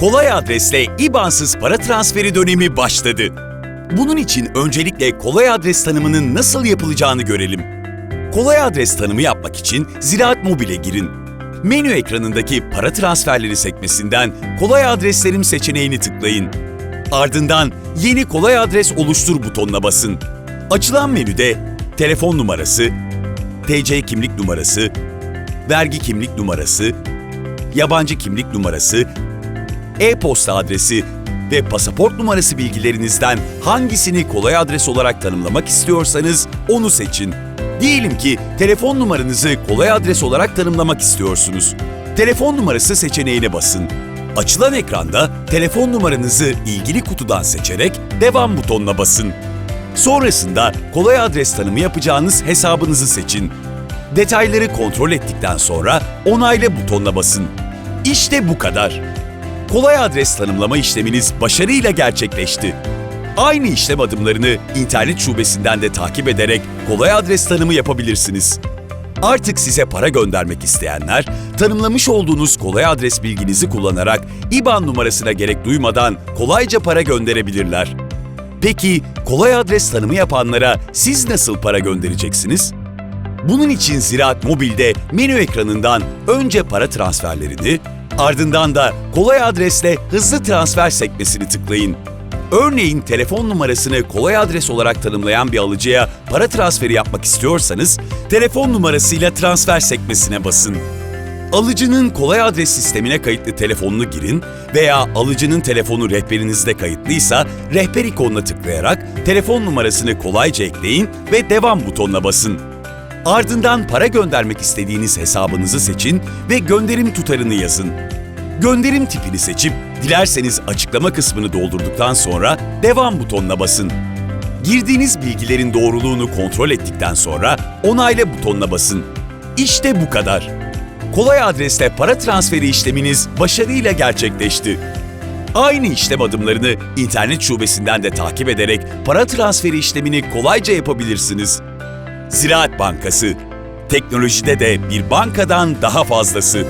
Kolay adresle IBAN'sız para transferi dönemi başladı. Bunun için öncelikle kolay adres tanımının nasıl yapılacağını görelim. Kolay adres tanımı yapmak için Ziraat Mobil'e girin. Menü ekranındaki para transferleri sekmesinden kolay adreslerim seçeneğini tıklayın. Ardından yeni kolay adres oluştur butonuna basın. Açılan menüde telefon numarası, TC kimlik numarası, vergi kimlik numarası, yabancı kimlik numarası, e-posta adresi ve pasaport numarası bilgilerinizden hangisini kolay adres olarak tanımlamak istiyorsanız onu seçin. Diyelim ki telefon numaranızı kolay adres olarak tanımlamak istiyorsunuz. Telefon numarası seçeneğine basın. Açılan ekranda telefon numaranızı ilgili kutudan seçerek devam butonuna basın. Sonrasında kolay adres tanımı yapacağınız hesabınızı seçin. Detayları kontrol ettikten sonra onayla butonuna basın. İşte bu kadar. Kolay adres tanımlama işleminiz başarıyla gerçekleşti. Aynı işlem adımlarını internet şubesinden de takip ederek kolay adres tanımı yapabilirsiniz. Artık size para göndermek isteyenler, tanımlamış olduğunuz kolay adres bilginizi kullanarak IBAN numarasına gerek duymadan kolayca para gönderebilirler. Peki kolay adres tanımı yapanlara siz nasıl para göndereceksiniz? Bunun için Ziraat Mobil'de menü ekranından önce para transferlerini, ardından da kolay adresle hızlı transfer sekmesini tıklayın. Örneğin telefon numarasını kolay adres olarak tanımlayan bir alıcıya para transferi yapmak istiyorsanız, telefon numarasıyla transfer sekmesine basın. Alıcının kolay adres sistemine kayıtlı telefonunu girin veya alıcının telefonu rehberinizde kayıtlıysa rehber ikonuna tıklayarak telefon numarasını kolayca ekleyin ve devam butonuna basın. Ardından para göndermek istediğiniz hesabınızı seçin ve gönderim tutarını yazın. Gönderim tipini seçip dilerseniz açıklama kısmını doldurduktan sonra devam butonuna basın. Girdiğiniz bilgilerin doğruluğunu kontrol ettikten sonra onayla butonuna basın. İşte bu kadar. Kolay adresle para transferi işleminiz başarıyla gerçekleşti. Aynı işlem adımlarını internet şubesinden de takip ederek para transferi işlemini kolayca yapabilirsiniz. Ziraat Bankası. Teknolojide de bir bankadan daha fazlası.